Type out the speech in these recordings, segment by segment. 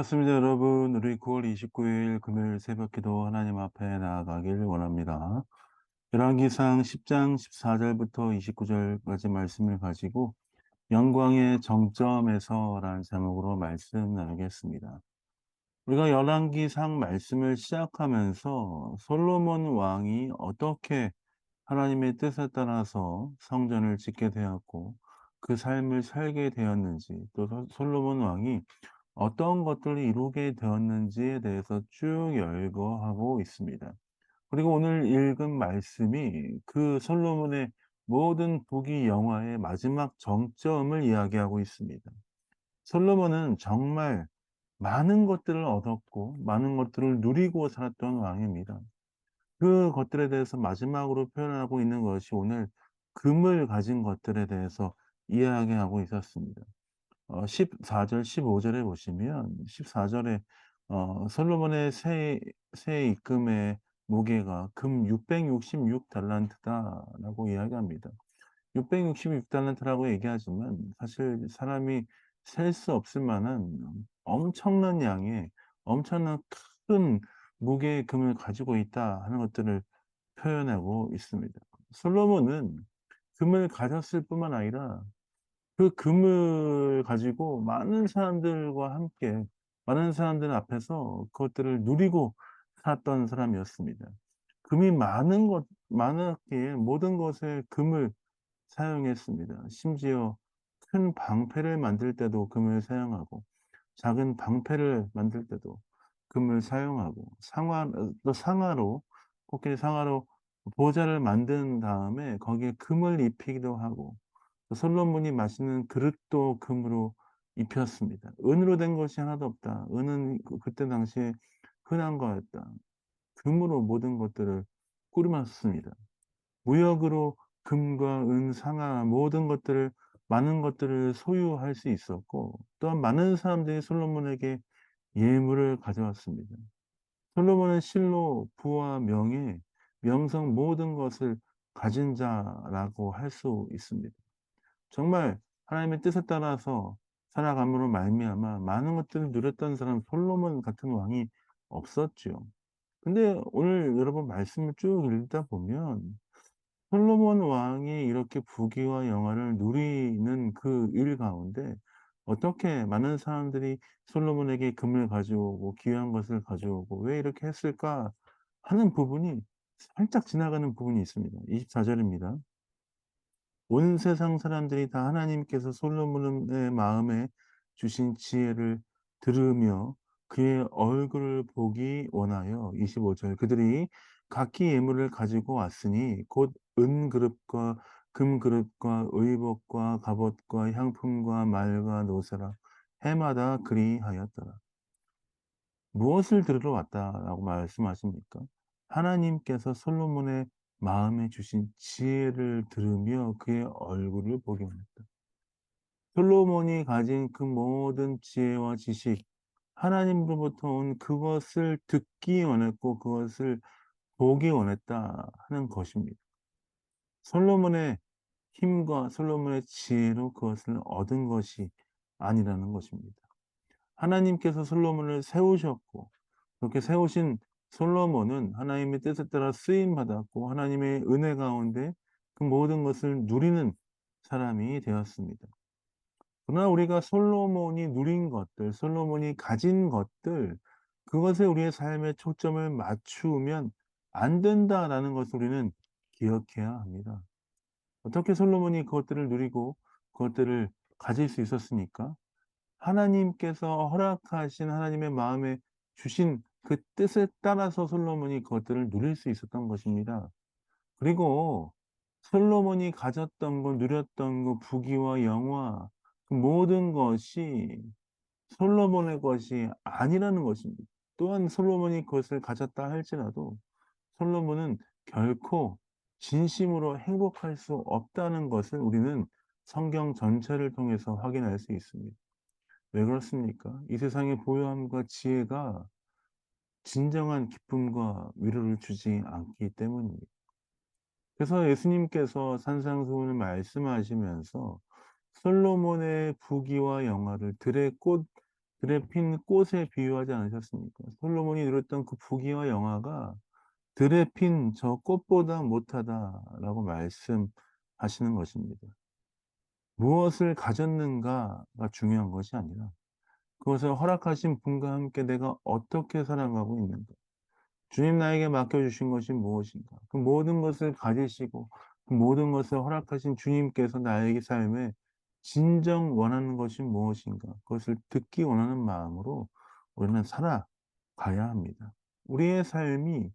반갑습니다, 여러분. 우리 9월 29일 금요일 새벽 기도 하나님 앞에 나아가길 원합니다. 열왕기상 10장 14절부터 29절까지 말씀을 가지고 영광의 정점에서라는 제목으로 말씀 나누겠습니다. 우리가 열왕기상 말씀을 시작하면서 솔로몬 왕이 어떻게 하나님의 뜻에 따라서 성전을 짓게 되었고 그 삶을 살게 되었는지 또 솔로몬 왕이 어떤 것들을 이루게 되었는지에 대해서 쭉 열거하고 있습니다. 그리고 오늘 읽은 말씀이 그 솔로몬의 모든 부귀 영화의 마지막 정점을 이야기하고 있습니다. 솔로몬은 정말 많은 것들을 얻었고 많은 것들을 누리고 살았던 왕입니다. 그 것들에 대해서 마지막으로 표현하고 있는 것이 오늘 금을 가진 것들에 대해서 이야기하고 있었습니다. 어 14절 15절에 보시면 14절에 어 솔로몬의 새, 새 입금의 무게가 금 666 달란트다라고 이야기합니다. 666 달란트라고 얘기하지만 사실 사람이 셀 수 없을 만한 엄청난 양의 엄청난 큰 무게의 금을 가지고 있다 하는 것들을 표현하고 있습니다. 솔로몬은 금을 가졌을 뿐만 아니라 그 금을 가지고 많은 사람들과 함께 많은 사람들 앞에서 그것들을 누리고 살았던 사람이었습니다. 금이 많은 것 많았기에 모든 것에 금을 사용했습니다. 심지어 큰 방패를 만들 때도 금을 사용하고 작은 방패를 만들 때도 금을 사용하고 상화 또 상하로 코끼리 상하로 보좌를 만든 다음에 거기에 금을 입히기도 하고 솔로몬이 마시는 그릇도 금으로 입혔습니다. 은으로 된 것이 하나도 없다. 은은 그, 그때 당시에 흔한 거였다. 금으로 모든 것들을 꾸림었습니다. 무역으로 금과 은, 상하 모든 것들을 많은 것들을 소유할 수 있었고 또한 많은 사람들이 솔로몬에게 예물을 가져왔습니다. 솔로몬은 실로 부와 명예, 명성 모든 것을 가진 자라고 할 수 있습니다. 정말 하나님의 뜻에 따라서 살아감으로 말미암아 많은 것들을 누렸던 사람 솔로몬 같은 왕이 없었죠. 근데 오늘 여러분 말씀을 쭉 읽다 보면 솔로몬 왕이 이렇게 부귀와 영화를 누리는 그 일 가운데 어떻게 많은 사람들이 솔로몬에게 금을 가져오고 귀한 것을 가져오고 왜 이렇게 했을까 하는 부분이 살짝 지나가는 부분이 있습니다. 24절입니다. 온 세상 사람들이 다 하나님께서 솔로몬의 마음에 주신 지혜를 들으며 그의 얼굴을 보기 원하여 25절 그들이 각기 예물을 가지고 왔으니 곧 은그릇과 금그릇과 의복과 갑옷과 향품과 말과 노세라 해마다 그리하였더라. 무엇을 들으러 왔다라고 말씀하십니까? 하나님께서 솔로몬의 마음에 주신 지혜를 들으며 그의 얼굴을 보게 원했다. 솔로몬이 가진 그 모든 지혜와 지식, 하나님으로부터 온 그것을 듣기 원했고 그것을 보기 원했다 하는 것입니다. 솔로몬의 힘과 솔로몬의 지혜로 그것을 얻은 것이 아니라는 것입니다. 하나님께서 솔로몬을 세우셨고 그렇게 세우신 솔로몬은 하나님의 뜻에 따라 쓰임 받았고 하나님의 은혜 가운데 그 모든 것을 누리는 사람이 되었습니다. 그러나 우리가 솔로몬이 누린 것들, 솔로몬이 가진 것들, 그것에 우리의 삶의 초점을 맞추면 안 된다라는 것을 우리는 기억해야 합니다. 어떻게 솔로몬이 그것들을 누리고 그것들을 가질 수 있었습니까? 하나님께서 허락하신 하나님의 마음에 주신 그 뜻에 따라서 솔로몬이 그것들을 누릴 수 있었던 것입니다. 그리고 솔로몬이 가졌던 것, 누렸던 것, 부귀와 영화, 그 모든 것이 솔로몬의 것이 아니라는 것입니다. 또한 솔로몬이 그것을 가졌다 할지라도 솔로몬은 결코 진심으로 행복할 수 없다는 것을 우리는 성경 전체를 통해서 확인할 수 있습니다. 왜 그렇습니까? 이 세상의 보요함과 지혜가 진정한 기쁨과 위로를 주지 않기 때문입니다. 그래서 예수님께서 산상수훈을 말씀하시면서 솔로몬의 부귀와 영화를 들의 꽃 들에 핀 꽃에 비유하지 않으셨습니까? 솔로몬이 누렸던 그 부귀와 영화가 들에 핀저 꽃보다 못하다라고 말씀하시는 것입니다. 무엇을 가졌는가가 중요한 것이 아니라 그것을 허락하신 분과 함께 내가 어떻게 살아가고 있는가. 주님 나에게 맡겨주신 것이 무엇인가. 그 모든 것을 가지시고 그 모든 것을 허락하신 주님께서 나에게 삶에 진정 원하는 것이 무엇인가. 그것을 듣기 원하는 마음으로 우리는 살아가야 합니다. 우리의 삶이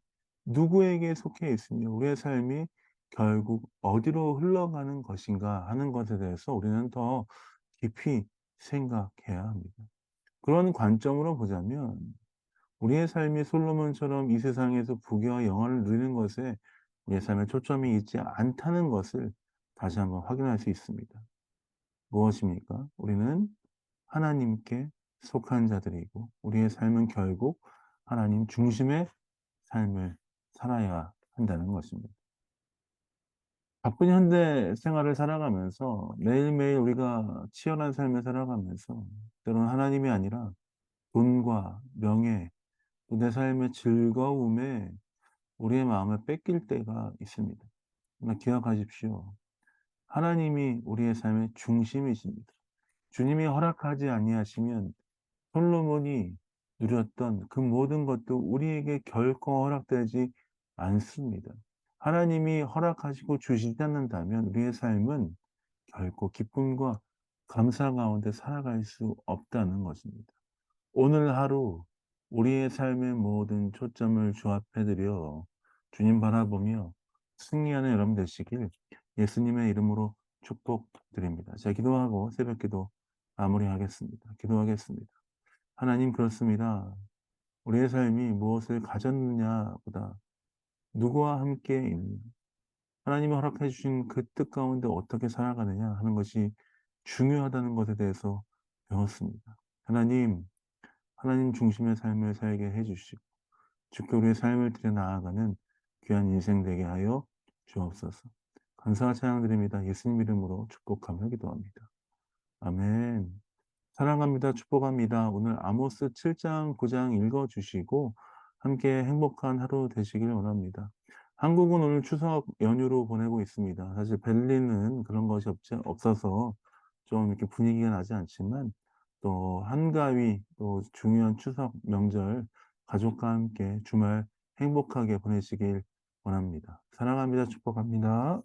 누구에게 속해 있으며 우리의 삶이 결국 어디로 흘러가는 것인가 하는 것에 대해서 우리는 더 깊이 생각해야 합니다. 그런 관점으로 보자면 우리의 삶이 솔로몬처럼 이 세상에서 부귀와 영화를 누리는 것에 우리의 삶에 초점이 있지 않다는 것을 다시 한번 확인할 수 있습니다. 무엇입니까? 우리는 하나님께 속한 자들이고 우리의 삶은 결국 하나님 중심의 삶을 살아야 한다는 것입니다. 바쁜 현대 생활을 살아가면서 매일매일 우리가 치열한 삶을 살아가면서 때로는 하나님이 아니라 돈과 명예, 또 내 삶의 즐거움에 우리의 마음을 뺏길 때가 있습니다. 그러나 기억하십시오. 하나님이 우리의 삶의 중심이십니다. 주님이 허락하지 아니하시면 솔로몬이 누렸던 그 모든 것도 우리에게 결코 허락되지 않습니다. 하나님이 허락하시고 주시지 않는다면 우리의 삶은 결코 기쁨과 감사 가운데 살아갈 수 없다는 것입니다. 오늘 하루 우리의 삶의 모든 초점을 주 앞에 드려 주님 바라보며 승리하는 여러분 되시길 예수님의 이름으로 축복드립니다. 자, 기도하고 새벽 기도 마무리하겠습니다. 기도하겠습니다. 하나님 그렇습니다. 우리의 삶이 무엇을 가졌느냐보다 누구와 함께 있는 하나님이 허락해 주신 그 뜻 가운데 어떻게 살아가느냐 하는 것이 중요하다는 것에 대해서 배웠습니다. 하나님, 하나님 중심의 삶을 살게 해주시고 주께 우리의 삶을 들여 나아가는 귀한 인생 되게 하여 주옵소서. 감사와 찬양 드립니다. 예수님 이름으로 축복하며 기도합니다. 아멘. 사랑합니다. 축복합니다. 오늘 아모스 7장, 9장 읽어주시고 함께 행복한 하루 되시길 원합니다. 한국은 오늘 추석 연휴로 보내고 있습니다. 사실 벨리는 그런 것이 없지, 없어서 좀 이렇게 분위기가 나지 않지만 또 한가위 또 중요한 추석 명절 가족과 함께 주말 행복하게 보내시길 원합니다. 사랑합니다. 축복합니다.